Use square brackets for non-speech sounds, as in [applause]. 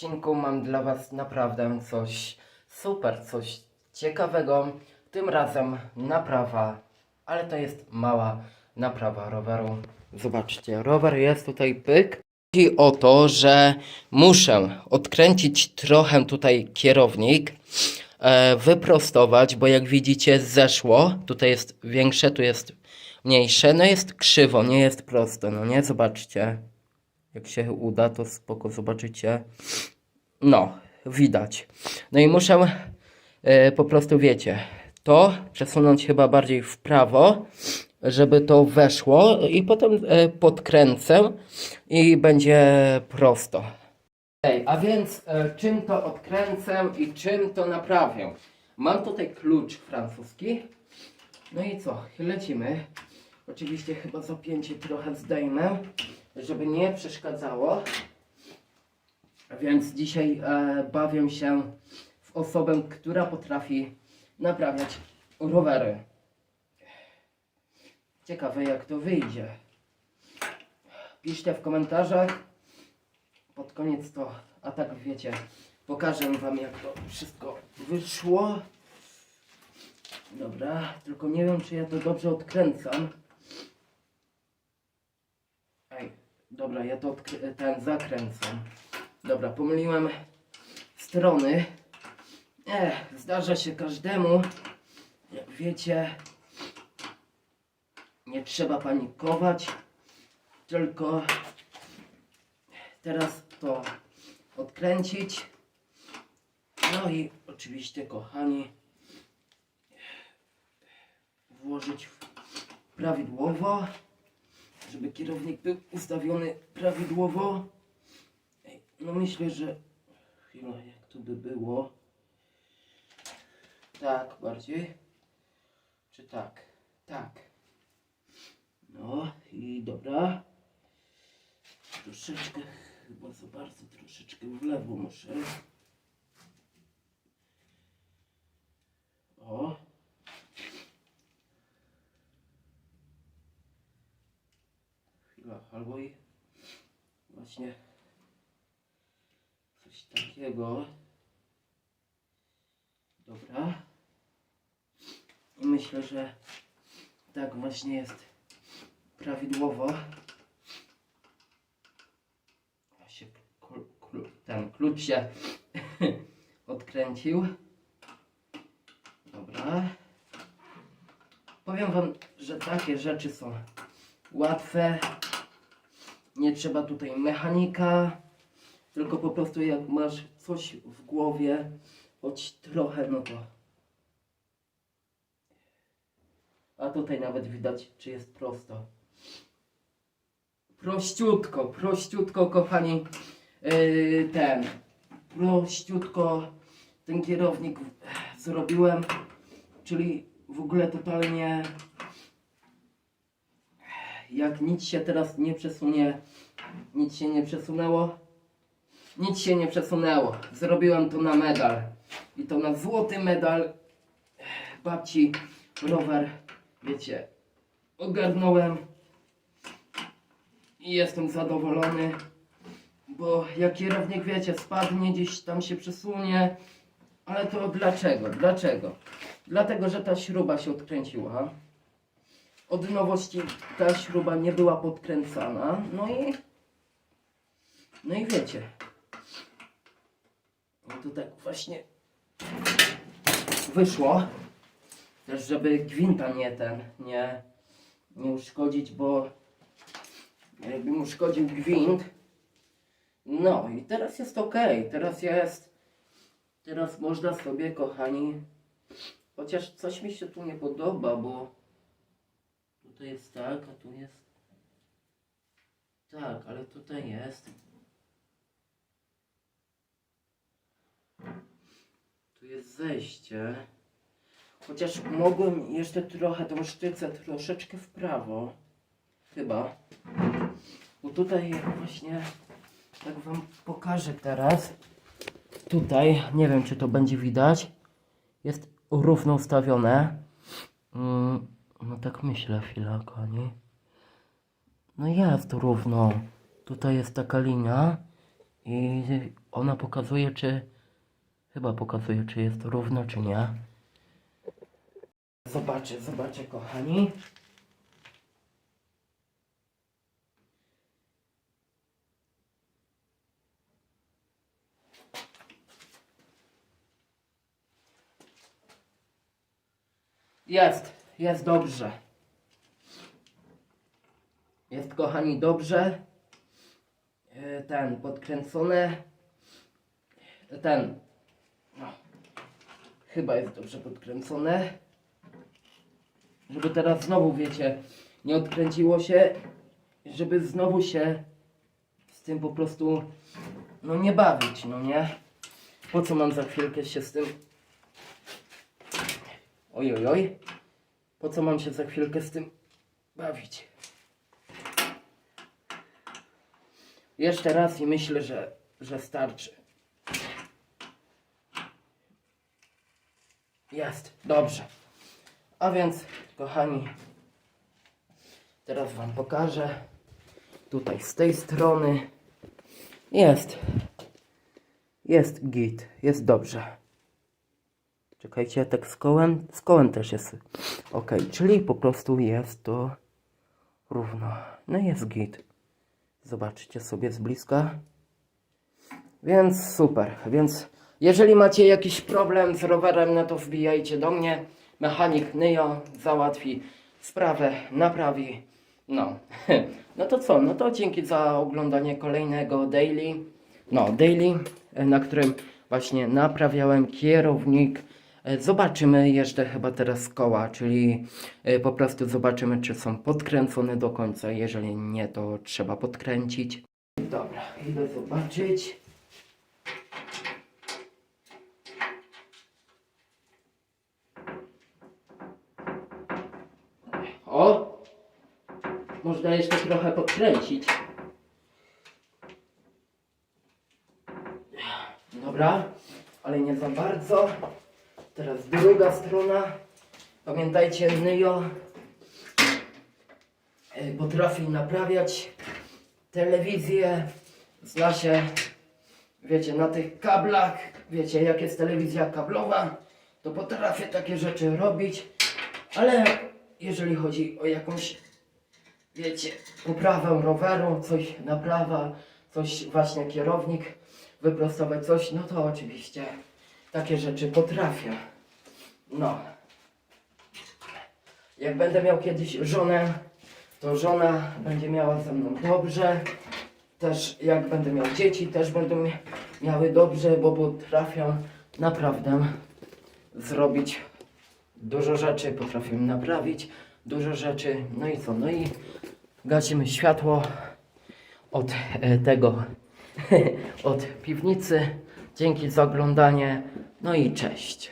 odcinku mam dla Was naprawdę coś super, coś ciekawego. Tym razem naprawa, ale to jest mała naprawa roweru. Zobaczcie, rower jest tutaj pyk. Chodzi o to, że muszę odkręcić trochę tutaj kierownik, e, wyprostować, bo jak widzicie zeszło, tutaj jest większe, tu jest mniejsze, no jest krzywo, nie jest prosto, no nie, zobaczcie. Jak się uda, to spoko zobaczycie. No, widać. No i muszę e, po prostu, wiecie, to przesunąć chyba bardziej w prawo, żeby to weszło i potem e, podkręcę i będzie prosto. Ej, a więc e, czym to odkręcę i czym to naprawię? Mam tutaj klucz francuski. No i co? Lecimy. Oczywiście chyba zapięcie trochę zdejmę, żeby nie przeszkadzało. Więc dzisiaj e, bawię się w osobę, która potrafi naprawiać rowery. Ciekawe jak to wyjdzie. Piszcie w komentarzach. Pod koniec to, a tak wiecie, pokażę wam jak to wszystko wyszło. Dobra, tylko nie wiem czy ja to dobrze odkręcam. Dobra, ja to ten zakręcam. Dobra, pomyliłem strony. Ech, zdarza się każdemu. Jak wiecie, nie trzeba panikować, tylko teraz to odkręcić. No i oczywiście, kochani, włożyć prawidłowo, żeby kierownik był ustawiony prawidłowo. No myślę, że chwila, jak to by było. Tak, bardziej. Czy tak? Tak. No i dobra. Troszeczkę, chyba za bardzo, troszeczkę w lewo muszę. O. Chwila, albo i właśnie coś takiego. Dobra. I myślę, że tak właśnie jest prawidłowo. Klu, klu, ten klucz się [laughs] odkręcił. Dobra. Powiem wam, że takie rzeczy są łatwe. Nie trzeba tutaj mechanika. Tylko po prostu jak masz coś w głowie, choć trochę, no to. A tutaj nawet widać, czy jest prosto. Prościutko, prościutko, kochani. Yy, ten. Prościutko ten kierownik zrobiłem. Czyli w ogóle totalnie. Jak nic się teraz nie przesunie, nic się nie przesunęło. Nic się nie przesunęło. Zrobiłem to na medal. I to na złoty medal babci rower. Wiecie, ogarnąłem i jestem zadowolony, bo jak kierownik, wiecie, spadnie, gdzieś tam się przesunie, ale to dlaczego? Dlaczego? Dlatego, że ta śruba się odkręciła. Od nowości ta śruba nie była podkręcana, no i no i wiecie. No to tak właśnie wyszło. Też żeby gwinta nie ten, nie, nie uszkodzić, bo jakbym uszkodził gwint. No i teraz jest ok, teraz jest, teraz można sobie kochani, chociaż coś mi się tu nie podoba, bo tutaj jest tak, a tu jest tak, ale tutaj jest. Tu jest zejście. Chociaż mogłem jeszcze trochę tą sztycę troszeczkę w prawo. Chyba. Bo tutaj właśnie tak wam pokażę teraz. Tutaj, nie wiem czy to będzie widać. Jest równo ustawione. Mm, no tak myślę chwilę, kochani. No jest równo. Tutaj jest taka linia I ona pokazuje, czy. Chyba pokazuje, czy jest równo, czy nie. Zobaczę, zobaczę, kochani. Jest, jest dobrze. Jest, kochani, dobrze. E, Ten, podkręcony. Ten. No. Chyba jest dobrze podkręcone. Żeby teraz znowu, wiecie, nie odkręciło się. Żeby znowu się z tym po prostu, no nie bawić, no nie? Po co mam za chwilkę się z tym... Oj, oj, oj. Po co mam się za chwilkę z tym bawić? Jeszcze raz i myślę, że, że starczy. Jest, dobrze. A więc, kochani, teraz Wam pokażę. Tutaj z tej strony jest. Jest git, jest dobrze. Czekajcie, tak z kołem? Z kołem też jest. Ok, czyli po prostu jest to równo. No jest git. Zobaczcie sobie z bliska. Więc super. Więc jeżeli macie jakiś problem z rowerem, no to wbijajcie do mnie. Mechanik Nyo załatwi sprawę, naprawi. No. [laughs] No to co? No to dzięki za oglądanie kolejnego daily. No, daily, na którym właśnie naprawiałem kierownik. E, Zobaczymy jeszcze chyba teraz koła, czyli e, po prostu zobaczymy, czy są podkręcone do końca. Jeżeli nie, to trzeba podkręcić. Dobra, idę zobaczyć. O! Można jeszcze trochę podkręcić. Dobra, ale nie za bardzo. Teraz druga strona. Pamiętajcie, Nyo e, potrafi naprawiać telewizję. Zna się, wiecie, na tych kablach. Wiecie, jak jest telewizja kablowa, to potrafię takie rzeczy robić. Ale jeżeli chodzi o jakąś, wiecie, poprawę roweru, coś naprawa, coś właśnie kierownik, wyprostować coś, no to oczywiście takie rzeczy potrafię. No. Jak będę miał kiedyś żonę, to żona będzie miała ze mną dobrze. Też jak będę miał dzieci, też będą mi- miały dobrze, bo potrafią naprawdę zrobić dużo rzeczy, potrafią naprawić dużo rzeczy. No i co? No i gasimy światło od e, tego, [laughs] od piwnicy. Dzięki za oglądanie. No i cześć.